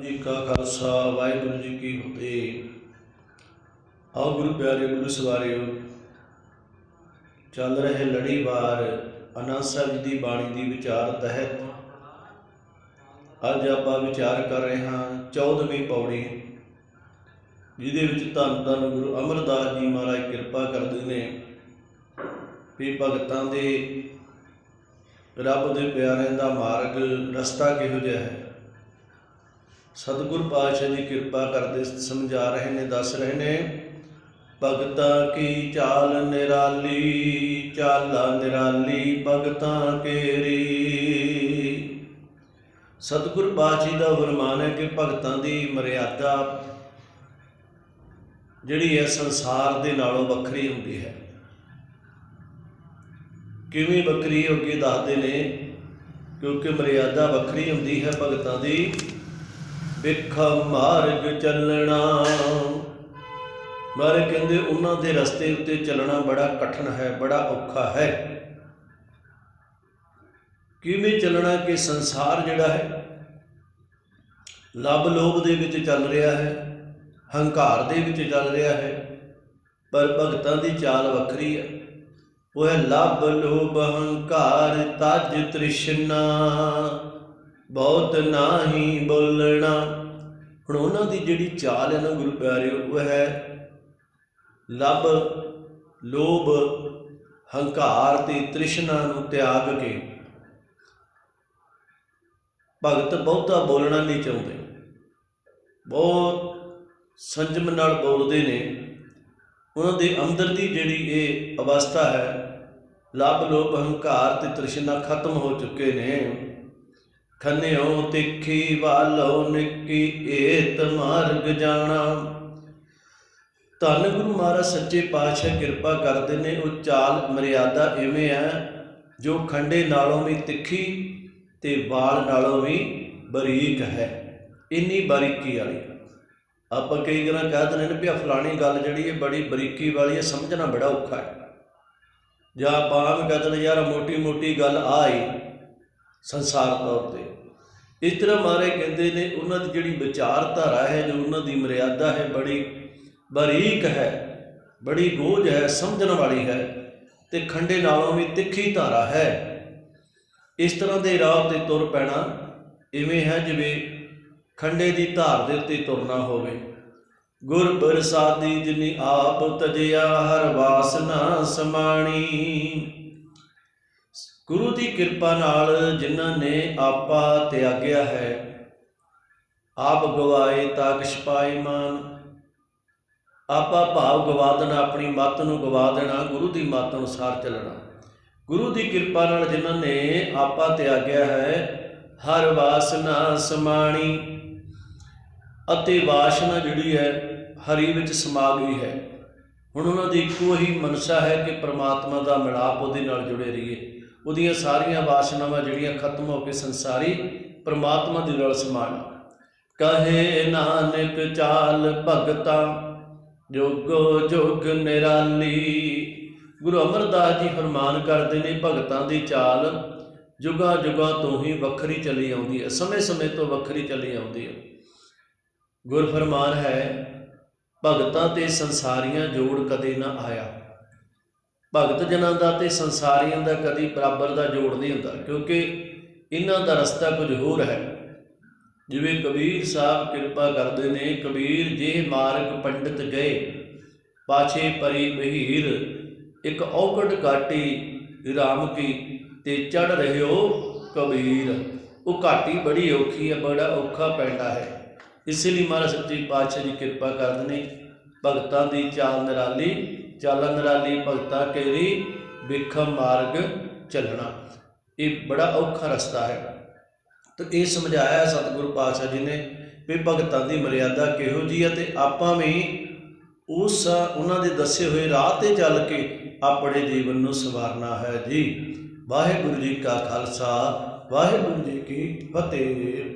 ਜੀ ਕਾ ਖਾਲਸਾ, ਵਾਹਿਗੁਰੂ ਜੀ ਕੀ ਫਤਿਹ। ਆਓ ਗੁਰੂ ਪਿਆਰੇ ਗੁਰੂ ਸਵਾਰਿਓ ਚੱਲ ਰਹੇ ਲੜੀਵਾਰ ਅਨੰਦ ਸਾਹਿਬ ਦੀ ਬਾਣੀ ਦੀ ਵਿਚਾਰ ਤਹਿਤ ਅੱਜ ਆਪਾਂ ਵਿਚਾਰ ਕਰ ਰਹੇ ਹਾਂ 14ਵੀਂ ਪੌੜੀ, ਜਿਹਦੇ ਵਿੱਚ ਧੰਨ ਧੰਨ ਗੁਰੂ ਅਮਰਦਾਸ ਜੀ ਮਹਾਰਾਜ ਕਿਰਪਾ ਕਰਦੇ ਨੇ ਵੀ ਭਗਤਾਂ ਦੇ ਰੱਬ ਦੇ ਪਿਆਰਿਆਂ ਦਾ ਮਾਰਗ ਰਸਤਾ ਕਿਹੋ ਜਿਹਾ ਹੈ। ਸਤਿਗੁਰ ਪਾਤਸ਼ਾਹ ਜੀ ਕਿਰਪਾ ਕਰਦੇ ਸਮਝਾ ਰਹੇ ਨੇ, ਦੱਸ ਰਹੇ ਨੇ, ਭਗਤਾਂ ਕੀ ਚਾਲ ਨਿਰਾਲੀ, ਚਾਲਾ ਨਿਰਾਲੀ, ਭਗਤਾਂ ਕੇਰੀ। ਸਤਿਗੁਰ ਪਾਤਸ਼ਾਹ ਜੀ ਦਾ ਫਰਮਾਨ ਹੈ ਕਿ ਭਗਤਾਂ ਦੀ ਮਰਿਆਦਾ ਜਿਹੜੀ ਹੈ ਸੰਸਾਰ ਦੇ ਨਾਲੋਂ ਵੱਖਰੀ ਹੁੰਦੀ ਹੈ। ਕਿਵੇਂ ਵੱਖਰੀ ਹੋ ਕੇ ਦੱਸਦੇ ਨੇ, ਕਿਉਂਕਿ ਮਰਿਆਦਾ ਵੱਖਰੀ ਹੁੰਦੀ ਹੈ ਭਗਤਾਂ ਦੀ। ਵਿਖਾ ਮਾਰਗ ਚੱਲਣਾ। ਮਾਰੇ ਕਹਿੰਦੇ ਉਹਨਾਂ ਦੇ ਰਸਤੇ ਉੱਤੇ ਚੱਲਣਾ ਬੜਾ ਕਠਿਨ ਹੈ, ਬੜਾ ਔਖਾ ਹੈ। ਕਿਵੇਂ ਚੱਲਣਾ ਕਿ ਸੰਸਾਰ ਜਿਹੜਾ ਹੈ ਲੱਭ ਲੋਭ ਦੇ ਵਿੱਚ ਚੱਲ ਰਿਹਾ ਹੈ, ਹੰਕਾਰ ਦੇ ਵਿੱਚ ਚੱਲ ਰਿਹਾ ਹੈ, ਪਰ ਭਗਤਾਂ ਦੀ ਚਾਲ ਵੱਖਰੀ ਹੈ। ਉਹ ਹੈ ਲੱਭ ਲੋਭ, ਹੰਕਾਰ, ਤਜ ਤ੍ਰਿਸ਼ਨਾ। ਬਹੁਤ ਨਾਹੀ ਬੋਲਣਾ। ਹੁਣ ਉਹਨਾਂ ਦੀ ਜਿਹੜੀ ਚਾਲ ਹੈ ਨਾ ਗੁਰੂ ਪਿਆਰਿਓ ਉਹ ਹੈ ਲਬ ਲੋਭ, ਹੰਕਾਰ ਤੇ ਤ੍ਰਿਸ਼ਨਾ ਨੂੰ ਤਿਆਗ ਕੇ। ਭਗਤ ਬਹੁਤਾ ਬੋਲਣਾ ਨਹੀਂ ਚਾਹੁੰਦੇ। ਬਹੁਤ ਸੰਜਮ ਨਾਲ ਬੋਲਦੇ ਨੇ। ਉਹਨਾਂ ਦੇ ਅੰਦਰ ਦੀ ਜਿਹੜੀ ਇਹ ਅਵਸਥਾ ਹੈ ਲਬ ਲੋਭ, ਹੰਕਾਰ ਤੇ ਤ੍ਰਿਸ਼ਨਾ ਖਤਮ ਹੋ ਚੁੱਕੇ ਨੇ। ਖੰਨਿਓ ਤਿੱਖੀ ਵਾਲੋ ਨਿੱਕੀ, ਏਤ ਮਾਰਗ ਜਾਣਾ। ਧੰਨ ਗੁਰੂ ਮਹਾਰਾਜ, ਸੱਚੇ ਪਾਤਸ਼ਾਹ ਕਿਰਪਾ ਕਰਦੇ ਨੇ, ਉਹ ਚਾਲ ਮਰਿਆਦਾ ਐਵੇਂ ਹੈ, ਜੋ ਖੰਡੇ ਨਾਲੋਂ ਵੀ ਤਿੱਖੀ ਤੇ ਵਾਲ ਨਾਲੋਂ ਵੀ ਬਰੀਕ ਹੈ। ਇੰਨੀ ਬਾਰੀਕੀ ਵਾਲੀ। ਆਪਾਂ ਕਈ ਗੱਲਾਂ ਕਹਿ ਦਿੰਦੇ ਨੇ ਵੀ ਫਲਾਣੀ ਗੱਲ ਜਿਹੜੀ ਹੈ, ਬੜੀ ਬਰੀਕੀ ਵਾਲੀ ਹੈ, ਸਮਝਣਾ ਬੜਾ ਔਖਾ ਹੈ। ਜਾਂ ਆਪਾਂ ਆਮ ਕਹਿ ਦਿੰਦੇ, ਯਾਰ ਮੋਟੀ ਮੋਟੀ ਗੱਲ ਆਈ। ਸੰਸਾਰ ਤੌਰ ਤੇ। ਇਸ ਤਰ੍ਹਾਂ ਮਾਰੇ ਕਹਿੰਦੇ ਨੇ, ਉਹਨਾਂ ਦੀ ਜਿਹੜੀ ਵਿਚਾਰਧਾਰਾ ਹੈ, ਜੋ ਉਹਨਾਂ ਦੀ ਮਰਿਆਦਾ ਹੈ, ਬੜੀ ਬਰੀਕ ਹੈ, ਬੜੀ ਗੋਝ ਹੈ, ਸਮਝਣ ਵਾਲੀ ਹੈ ਤੇ ਖੰਡੇ ਨਾਲੋਂ ਵੀ ਤਿੱਖੀ ਧਾਰਾ ਹੈ। ਇਸ ਤਰ੍ਹਾਂ ਦੇ ਰਾਹ ਤੇ ਤੁਰ ਪੈਣਾ ਇਵੇਂ ਹੈ ਜਿਵੇਂ ਖੰਡੇ ਦੀ ਧਾਰ ਦੇ ਉੱਤੇ ਤੁਰਨਾ ਹੋਵੇ। ਗੁਰ ਬਰਸਾਦੀ ਜਿਨੀ ਆਪ ਤਜਿਆ, ਹਰ ਵਾਸਨਾ ਸਮਾਣੀ। ਗੁਰੂ ਦੀ ਕਿਰਪਾ ਨਾਲ ਜਿਨ੍ਹਾਂ ਨੇ ਆਪਾ ਤਿਆਗਿਆ ਹੈ, ਆਪ ਗਵਾਏ ਤਾਂ ਕਿਛ ਪਾਏ ਮਾਨ। ਆਪਾ ਭਾਵ ਗਵਾ ਦੇਣਾ, ਆਪਣੀ ਮੱਤ ਨੂੰ ਗਵਾ ਦੇਣਾ, ਗੁਰੂ ਦੀ ਮੱਤ ਅਨੁਸਾਰ ਚੱਲਣਾ। ਗੁਰੂ ਦੀ ਕਿਰਪਾ ਨਾਲ ਜਿਨ੍ਹਾਂ ਨੇ ਆਪਾ ਤਿਆਗਿਆ ਹੈ, ਹਰ ਵਾਸਨਾ ਸਮਾਣੀ ਅਤੇ ਵਾਸ਼ਨਾ ਜਿਹੜੀ ਹੈ, ਹਰੀ ਵਿੱਚ ਸਮਾ ਗਈ ਹੈ। ਹੁਣ ਉਹਨਾਂ ਦੀ ਇੱਕੋ ਹੀ ਮਨਸਾ ਹੈ ਕਿ ਪ੍ਰਮਾਤਮਾ ਦਾ ਮਿਲਾਪ ਉਹਦੇ ਨਾਲ ਜੁੜੇ ਰਹੀਏ। ਉਹਦੀਆਂ ਸਾਰੀਆਂ ਵਾਸ਼ਨਾਵਾਂ ਜਿਹੜੀਆਂ ਖਤਮ ਹੋ ਕੇ ਸੰਸਾਰੀ ਪਰਮਾਤਮਾ ਦੇ ਨਾਲ ਸਮਾਨ ਕਹੇ ਨਾਨਕ ਚਾਲ ਭਗਤਾ, ਜੋਗੋ ਜੋਗ ਨਿਰਾਲੀ। ਗੁਰੂ ਅਮਰਦਾਸ ਜੀ ਫਰਮਾਨ ਕਰਦੇ ਨੇ, ਭਗਤਾਂ ਦੀ ਚਾਲ ਜੁਗਾ ਜੁਗਾ ਤੋਂ ਹੀ ਵੱਖਰੀ ਚਲੀ ਆਉਂਦੀ ਹੈ, ਸਮੇਂ ਸਮੇਂ ਤੋਂ ਵੱਖਰੀ ਚਲੀ ਆਉਂਦੀ ਹੈ। ਗੁਰ ਫਰਮਾਨ ਹੈ, ਭਗਤਾਂ ਤੇ ਸੰਸਾਰੀਆਂ ਜੋੜ ਕਦੇ ਨਾ ਆਇਆ। ਭਗਤ ਜਨਾਂ ਦਾ ਤੇ ਸੰਸਾਰੀਆਂ ਦਾ ਕਦੀ ਬਰਾਬਰ ਦਾ ਜੋੜ ਨਹੀਂ ਹੁੰਦਾ, ਕਿਉਂਕਿ ਇਹਨਾਂ ਦਾ ਰਸਤਾ ਕੁਝ ਹੋਰ ਹੈ। ਜਿਵੇਂ ਕਬੀਰ ਸਾਹਿਬ ਕਿਰਪਾ ਕਰਦੇ ਨੇ, ਕਬੀਰ ਜੇ ਮਾਰਗ ਪੰਡਿਤ ਗਏ, ਪਾਛੇ ਪਰੀ ਬਹੀਰ ਇੱਕ ਔਕੜ ਘਾਟੀ ਰਾਮ ਕੀ ਤੇ ਚੜ ਰਹਿਓ ਕਬੀਰ। ਉਹ ਘਾਟੀ ਬੜੀ ਔਖੀ ਹੈ, ਬੜਾ ਔਖਾ ਪੈਂਦਾ ਹੈ। ਇਸ ਲਈ ਮਹਾਰਾਜ ਸੱਚੇ ਪਾਤਸ਼ਾਹ ਦੀ ਕਿਰਪਾ ਕਰਦੇ ਨੇ, ਭਗਤਾਂ ਦੀ ਚਾਲ ਨਿਰਾਲੀ ਚਾਲ ਨਿਰਾਲੀ ਭਗਤਾ ਕੇਰੀ ਵਿਖਮ ਮਾਰਗ ਚੱਲਣਾ। ਇਹ ਬੜਾ ਔਖਾ ਰਸਤਾ ਹੈ। ਤਾਂ ਇਹ ਸਮਝਾਇਆ ਸਤਿਗੁਰੂ ਪਾਤਸ਼ਾਹ ਜੀ ਨੇ ਵੀ ਭਗਤਾਂ ਦੀ ਮਰਿਆਦਾ ਕਿਹੋ ਜੀ ਹੈ ਤੇ ਆਪਾਂ ਵੀ ਉਸ, ਉਹਨਾਂ ਦੇ ਦੱਸੇ ਹੋਏ ਰਾਹ ਤੇ ਚੱਲ ਕੇ ਆਪਣੇ ਜੀਵਨ ਨੂੰ ਸਵਾਰਨਾ ਹੈ ਜੀ। ਵਾਹਿਗੁਰੂ ਜੀ ਕਾ ਖਾਲਸਾ, ਵਾਹਿਗੁਰੂ ਜੀ ਕੀ ਫਤਿਹ।